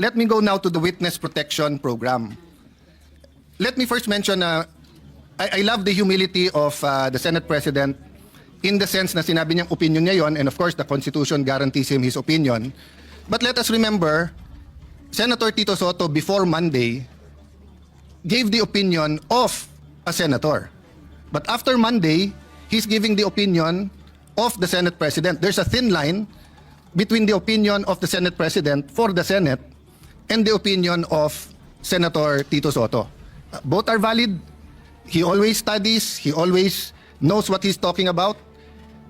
let me go now to the witness protection program. Let me first mention na I, I love the humility of uh, the Senate President in the sense na sinabi niyang opinion niya yon and of course the Constitution guarantees him his opinion. But let us remember, Senator Tito Soto before Monday gave the opinion of a senator. But after Monday, he's giving the opinion of the Senate President. There's a thin line between the opinion of the Senate President for the Senate and the opinion of Senator Tito Soto. Both are valid. He always studies, he always knows what he's talking about.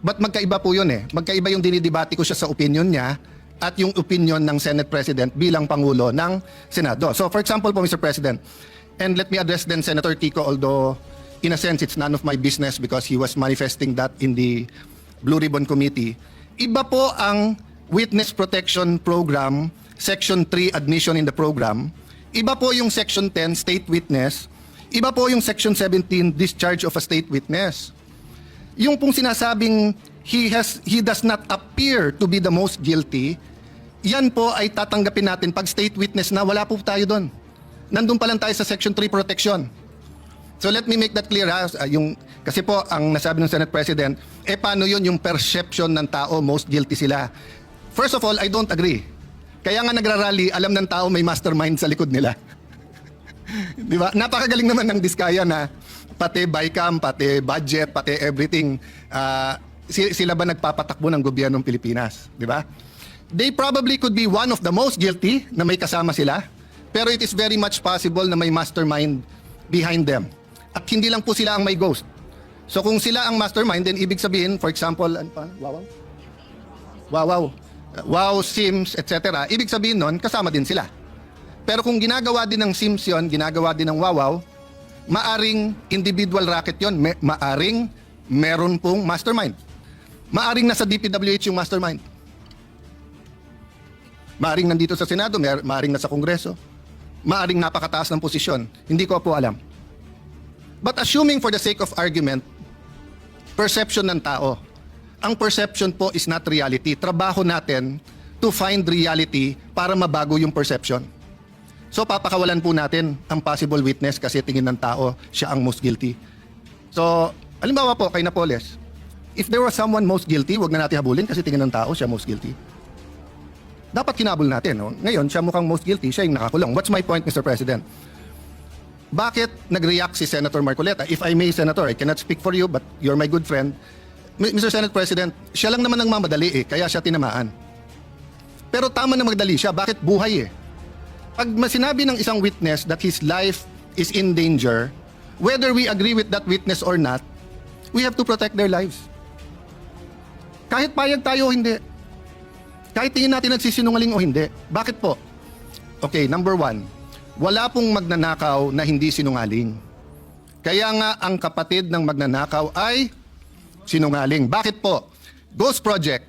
But magkaiba po yun eh. Magkaiba yung dinidebate ko siya sa opinion niya at yung opinion ng Senate President bilang Pangulo ng Senado. So for example po, Mr. President, and let me address then Senator Tico, although in a sense it's none of my business because he was manifesting that in the Blue Ribbon Committee. Iba po ang Witness Protection Program, Section 3 admission in the program. Iba po yung Section 10 State Witness. Iba po yung Section 17 Discharge of a State Witness yung pong sinasabing he has he does not appear to be the most guilty, yan po ay tatanggapin natin pag state witness na wala po tayo doon. Nandun pa lang tayo sa section 3 protection. So let me make that clear ha. Uh, yung kasi po ang nasabi ng Senate President, eh paano yun yung perception ng tao most guilty sila. First of all, I don't agree. Kaya nga nagrarally, alam ng tao may mastermind sa likod nila. Di ba? Napakagaling naman ng Diskaya na pati BICAM, pati budget, pati everything. si- sila ba nagpapatakbo ng gobyernong Pilipinas? Di ba? They probably could be one of the most guilty na may kasama sila. Pero it is very much possible na may mastermind behind them. At hindi lang po sila ang may ghost. So kung sila ang mastermind, then ibig sabihin, for example, ano pa? Wow, wow. Wow, wow. Wow, Sims, etc. Ibig sabihin nun, kasama din sila. Pero kung ginagawa din ng Sims yon, ginagawa din ng Wawaw, maaring individual racket yon, may, maaring meron pong mastermind. Maaring nasa DPWH yung mastermind. Maaring nandito sa Senado, maaring nasa Kongreso. Maaring napakataas ng posisyon. Hindi ko po alam. But assuming for the sake of argument, perception ng tao. Ang perception po is not reality. Trabaho natin to find reality para mabago yung perception. So papakawalan po natin ang possible witness kasi tingin ng tao siya ang most guilty. So, halimbawa po kay Napoles, if there was someone most guilty, wag na natin habulin kasi tingin ng tao siya most guilty. Dapat kinabol natin. No? Ngayon, siya mukhang most guilty, siya yung nakakulong. What's my point, Mr. President? Bakit nag-react si Senator Marcoleta? If I may, Senator, I cannot speak for you, but you're my good friend. Mr. Senate President, siya lang naman ang mamadali eh, kaya siya tinamaan. Pero tama na magdali siya, bakit buhay eh? Pag masinabi ng isang witness that his life is in danger, whether we agree with that witness or not, we have to protect their lives. Kahit payag tayo o hindi. Kahit tingin natin nagsisinungaling o hindi. Bakit po? Okay, number one, wala pong magnanakaw na hindi sinungaling. Kaya nga ang kapatid ng magnanakaw ay sinungaling. Bakit po? Ghost Project,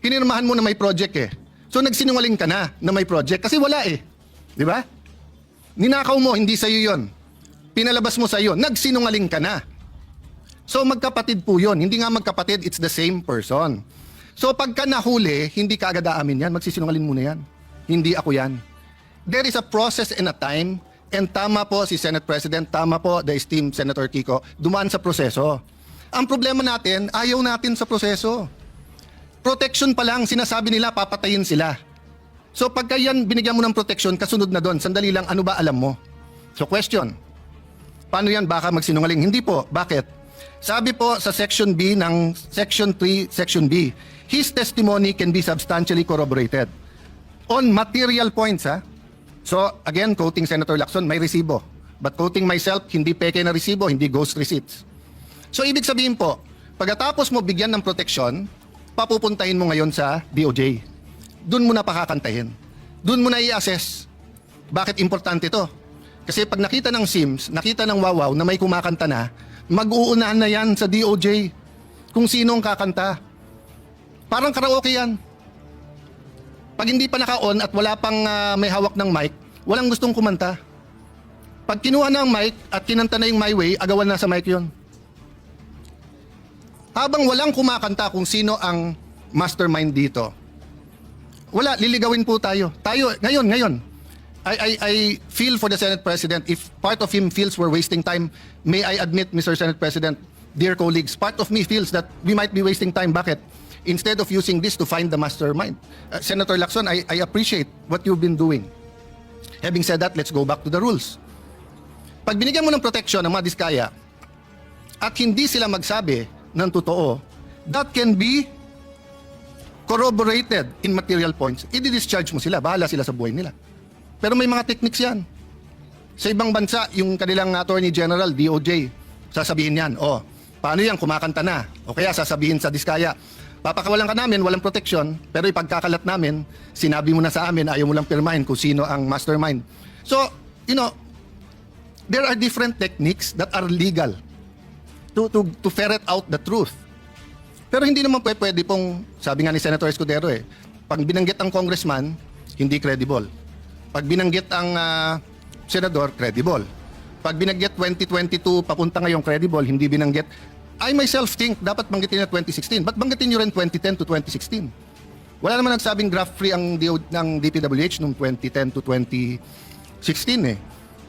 pinirmahan mo na may project eh. So nagsinungaling ka na na may project kasi wala eh. Di ba? Ninakaw mo, hindi sa'yo yon. Pinalabas mo sa'yo, nagsinungaling ka na. So magkapatid po yon. Hindi nga magkapatid, it's the same person. So pagka nahuli, hindi ka agad aamin yan. Magsisinungaling muna yan. Hindi ako yan. There is a process and a time and tama po si Senate President, tama po the esteemed Senator Kiko, dumaan sa proseso. Ang problema natin, ayaw natin sa proseso. Protection pa lang, sinasabi nila papatayin sila. So pagka yan binigyan mo ng protection, kasunod na doon, sandali lang, ano ba alam mo? So question, paano yan baka magsinungaling? Hindi po, bakit? Sabi po sa Section B ng Section 3, Section B, his testimony can be substantially corroborated on material points ha. So again, quoting Senator Lacson, may resibo. But quoting myself, hindi peke na resibo, hindi ghost receipts. So ibig sabihin po, pagkatapos mo bigyan ng proteksyon, papupuntahin mo ngayon sa DOJ. Doon mo na pakakantahin. Doon mo na i-assess. Bakit importante to? Kasi pag nakita ng SIMS, nakita ng Wawaw na may kumakanta na, mag-uunahan na yan sa DOJ kung sino ang kakanta. Parang karaoke yan. Pag hindi pa naka-on at wala pang ah, may hawak ng mic, walang gustong kumanta. Pag kinuha na ang mic at kinanta na yung My Way, agawan na sa mic yon. Habang walang kumakanta kung sino ang mastermind dito, wala, liligawin po tayo. Tayo, ngayon, ngayon, I, I, I feel for the Senate President. If part of him feels we're wasting time, may I admit, Mr. Senate President, dear colleagues, part of me feels that we might be wasting time. Bakit? Instead of using this to find the mastermind. Uh, Senator Lacson, I, I appreciate what you've been doing. Having said that, let's go back to the rules. Pag binigyan mo ng protection ng mga diskaya at hindi sila magsabi ng totoo, that can be corroborated in material points. I-discharge mo sila, bahala sila sa buhay nila. Pero may mga techniques yan. Sa ibang bansa, yung kanilang Attorney General, DOJ, sasabihin yan, oh, paano yan, kumakanta na. O kaya sasabihin sa diskaya, papakawalan ka namin, walang protection, pero ipagkakalat namin, sinabi mo na sa amin, ayaw mo lang pirmahin kung sino ang mastermind. So, you know, there are different techniques that are legal to, to, to ferret out the truth. Pero hindi naman pwede, pwede pong, sabi nga ni Senator Escudero eh, pag binanggit ang congressman, hindi credible. Pag binanggit ang ah, senador, credible. Pag binanggit 2022, papunta ngayong credible, hindi binanggit. I myself think dapat banggitin na 2016. Ba't banggitin nyo rin 2010 to 2016? Wala naman nagsabing graft-free ang DO, ng DPWH noong 2010 to 2016 eh.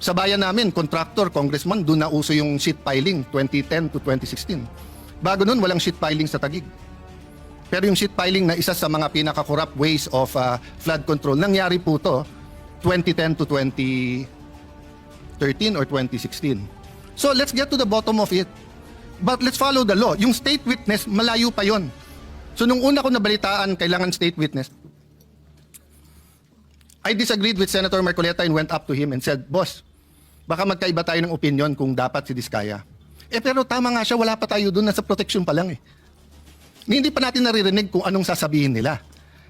Sa bayan namin, contractor, congressman, doon na uso yung sheet piling 2010 to 2016. Bago nun, walang sheet piling sa Tagig. Pero yung sheet piling na isa sa mga pinaka-corrupt ways of uh, flood control, nangyari po to 2010 to 2013 or 2016. So let's get to the bottom of it. But let's follow the law. Yung state witness, malayo pa yon. So nung una ko nabalitaan, kailangan state witness. I disagreed with Senator Marcoleta and went up to him and said, Boss, baka magkaiba tayo ng opinion kung dapat si Diskaya. Eh pero tama nga siya, wala pa tayo doon, nasa protection pa lang eh. Hindi pa natin naririnig kung anong sasabihin nila.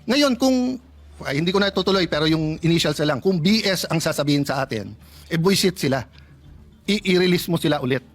Ngayon, kung, ay, hindi ko na tutuloy, pero yung initials na lang, kung BS ang sasabihin sa atin, eh buisit sila. I-release mo sila ulit.